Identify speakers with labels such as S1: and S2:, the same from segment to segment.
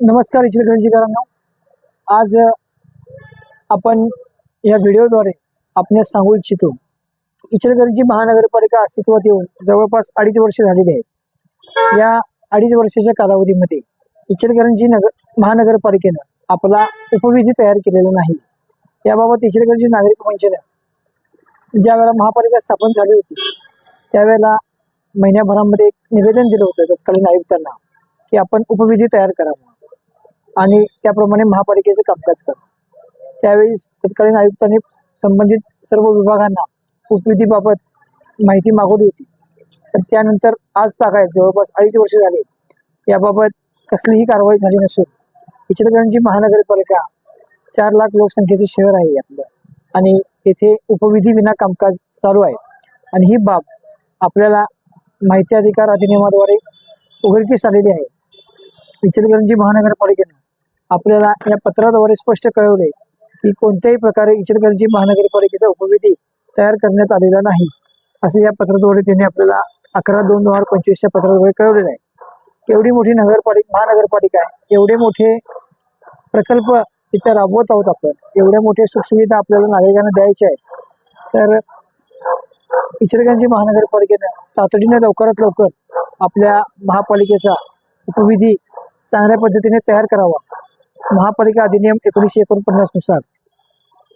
S1: नमस्कार इचलकरंजीकरांनो आज आपण या व्हिडिओद्वारे आपल्यास सांगू इच्छितो इचलकरंजी महानगरपालिका अस्तित्वात येऊन जवळपास अडीच वर्ष झालेली आहेत. या अडीच वर्षाच्या कालावधीमध्ये इचलकरंजी नगर महानगरपालिकेनं आपला उपविधी तयार केलेला नाही. याबाबत इचलकरंजी नागरिक म्हणजे मंचनं ज्या वेळेला महापालिका स्थापन झाली होती त्यावेळेला महिन्याभरामध्ये एक निवेदन दिलं होतं तत्कालीन आयुक्तांना की आपण उपविधी तयार करावा. आणि त्याप्रमाणे महापालिकेचं कामकाज कर त्यावेळी तत्कालीन आयुक्तांनी संबंधित सर्व विभागांना उपविधीबाबत माहिती मागवली होती. तर त्यानंतर आज तागायत जवळपास अडीच वर्ष झाले. याबाबत कसलीही कारवाई झाली नसून इचलकरंजी महानगरपालिका चार लाख लोकसंख्येचे शहर आहे आपलं आणि येथे उपविधी विना कामकाज चालू आहे. आणि ही बाब आपल्याला माहिती अधिकार अधिनियमाद्वारे उघडकीस आलेली आहे. इचलकरंजी महानगरपालिकेनं आपल्याला या पत्राद्वारे स्पष्ट कळवले की कोणत्याही प्रकारे इचलकरंजी महानगरपालिकेचा उपविधी तयार करण्यात आलेला नाही. असे या पत्राद्वारे त्यांनी आपल्याला अकरा दोन दोन हजार पंचवीसच्या पत्राद्वारे कळवलेलं आहे एवढी मोठी नगरपालिका महानगरपालिका आहे. एवढे मोठे प्रकल्प तिथे राबवत आहोत आपण. एवढ्या मोठ्या सुखसुविधा आपल्याला नागरिकांना द्यायच्या आहेत. तर इचलकरंजी महानगरपालिकेनं तातडीनं लवकरात लवकर आपल्या महापालिकेचा उपविधी चांगल्या पद्धतीने तयार करावा. महापालिका अधिनियम एकोणीसशे एकोणपन्नासनुसार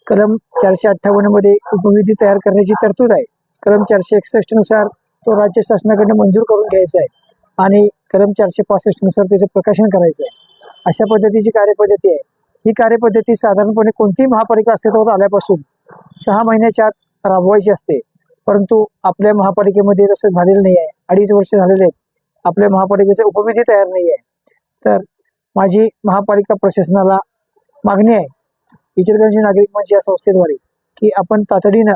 S1: कलम चारशे अठ्ठावन्नमध्ये उपविधी तयार करण्याची तरतूद आहे. कलम चारशे एकसष्टनुसार तो राज्य शासनाकडनं मंजूर करून घ्यायचा आहे आणि कलम चारशे पासष्टनुसार त्याचं प्रकाशन करायचं आहे. अशा पद्धतीची कार्यपद्धती आहे. ही कार्यपद्धती साधारणपणे कोणतीही महापालिका अस्तित्वात आल्यापासून सहा महिन्याच्या आत राबवायची असते. परंतु आपल्या महापालिकेमध्ये तसं झालेलं नाही आहे अडीच वर्ष झालेले आहेत आपल्या महापालिकेचे उपविधी तयार नाही आहे. तर माझी महापालिका प्रशासनाला मागणी आहे. इचलकरंजी नागरिक मंच या संस्थेद्वारे की आपण तातडीनं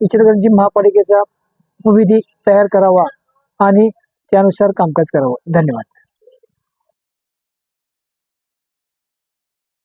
S1: इचलकरंजी महापालिकेचा विधी तयार करावा आणि त्यानुसार कामकाज करावं. धन्यवाद.